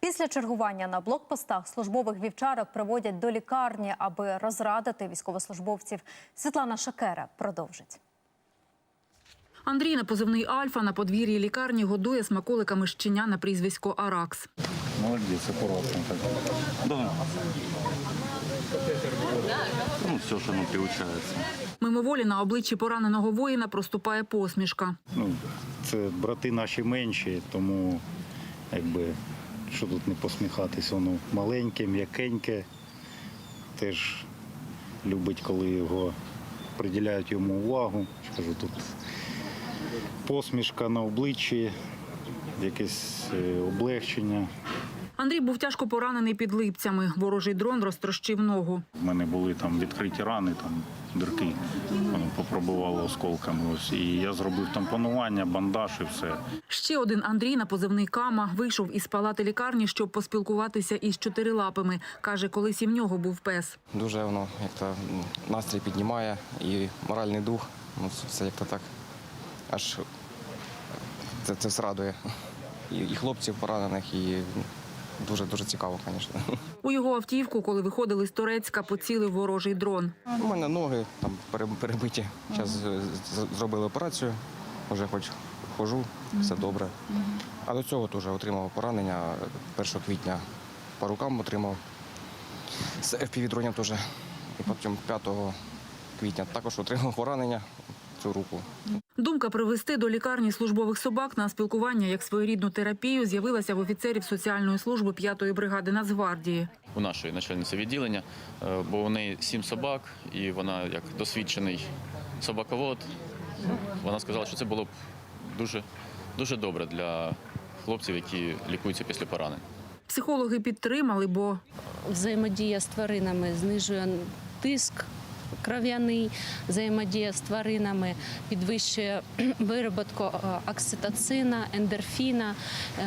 Після чергування на блокпостах службових вівчарок приводять до лікарні, аби розрадити військовослужбовців. Світлана Шакера продовжить. Андрій на позивний Альфа на подвір'ї лікарні годує смаколиками щеня на прізвисько Аракс. Молодец, аккуратно так. Да. Ну, все, что оно приучается. Мимоволі на обличчі пораненого воїна проступає посмішка. Ну, це брати наші менші, тому якби що тут не посміхатись, воно маленьке, м'якеньке. Теж любить, коли його приділяють йому увагу. Скажу, тут посмішка на обличчі, якесь е, облегчення. Андрій був тяжко поранений під липцями. Ворожий дрон розтрощив ногу. У мене були там відкриті рани, там дирки, воно попробувало осколками. Ось. І я зробив тампонування, бандаж і все. Ще один Андрій на позивний Кама вийшов із палати лікарні, щоб поспілкуватися із чотирилапими. Каже, колись і в нього був пес. Дуже воно як то настрій піднімає і моральний дух. Ну, це все як то так. Аж це, це все. І, і хлопців поранених, і дуже дуже цікаво, звісно. У його автівку, коли виходили з Турецька, поцілив ворожий дрон. У мене ноги там перебиті. Зараз зробили операцію, вже хоч хожу, все добре. А до цього теж отримав поранення 1 квітня по рукам отримав. З FPV-дронів теж. І потім 5 квітня також отримав поранення цю руку. Думка привезти до лікарні службових собак на спілкування як своєрідну терапію з'явилася в офіцерів соціальної служби 5-ї бригади Нацгвардії. у нашої начальниці відділення, е, бо у неї сім собак, і вона як досвідчений собаковод. Вона сказала, що це було б дуже, дуже добре для хлопців, які лікуються після поранень. Психологи підтримали, бо взаємодія з тваринами знижує тиск кров'яний, взаємодія з тваринами підвищує вироботку е, окситоцина, ендорфіна, е,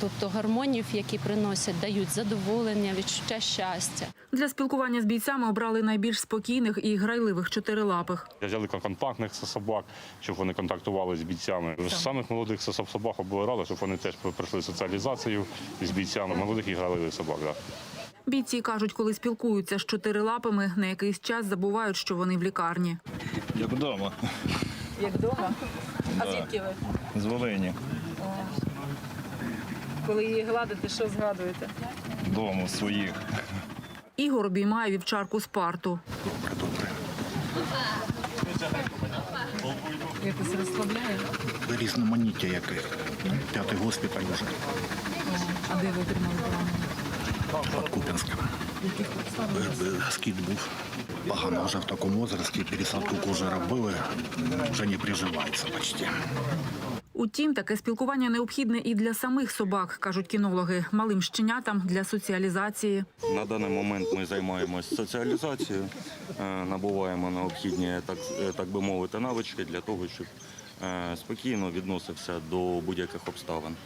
тобто гормонів, які приносять, дають задоволення, відчуття щастя. для спілкування з бійцями обрали найбільш спокійних і грайливих чотирилапих. Я Взяли контактних собак, щоб вони контактували з бійцями. З самих молодих собак обирали, щоб вони теж пройшли соціалізацію з бійцями. Молодих і граливих собак. Да. Бійці кажуть, коли спілкуються з чотирилапими, на якийсь час забувають, що вони в лікарні. Як вдома. Як вдома? А звідки ви? З Волині. Коли її гладите, що згадуєте? Дому своїх. Ігор обіймає вівчарку Спарту. Якось розслабляє. Різноманіття яких. П'ятий госпіталь вже А де ви отримали Куп'янськом. Е, Скіт був. Погано вже в такому возрасті, пересадку кожи робили, вже не приживається почти. Утім, таке спілкування необхідне і для самих собак, кажуть кінологи, малим щенятам для соціалізації. На даний момент ми займаємось соціалізацією, е, набуваємо необхідні, так, е, так би мовити, навички для того, щоб е, спокійно відносився до будь-яких обставин.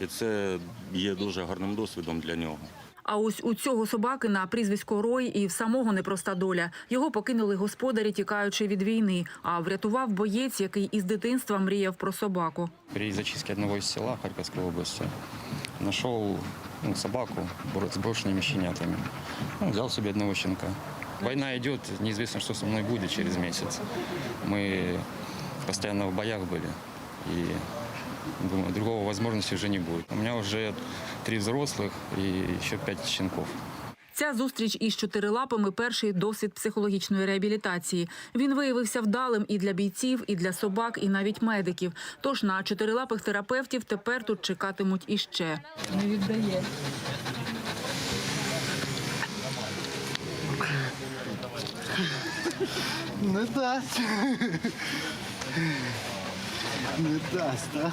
І це є дуже гарним досвідом для нього. А ось у цього собаки на прізвисько Рой і в самого непроста доля. Його покинули господарі, тікаючи від війни. А врятував боєць, який із дитинства мріяв про собаку. При зачистке одного из села Харьковской области нашел ну, собаку бро- с брошенными щенятами. Ну, взял себе одного щенка. Война идет, неизвестно, что со мной будет через месяц. Мы постоянно в боях были. И думаю, другого возможности уже не будет. У меня уже три взрослых и еще пять щенков. Ця зустріч із чотирилапими перший досвід психологічної реабілітації. Він виявився вдалим і для бійців, і для собак, і навіть медиків. Тож на чотирилапих терапевтів тепер тут чекатимуть іще. Не віддає. Не дасть. Не дасть, так?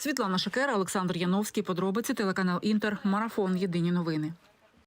Світлана Шакера, Олександр Яновський. Подробиці телеканал Інтер. Марафон. Єдині новини.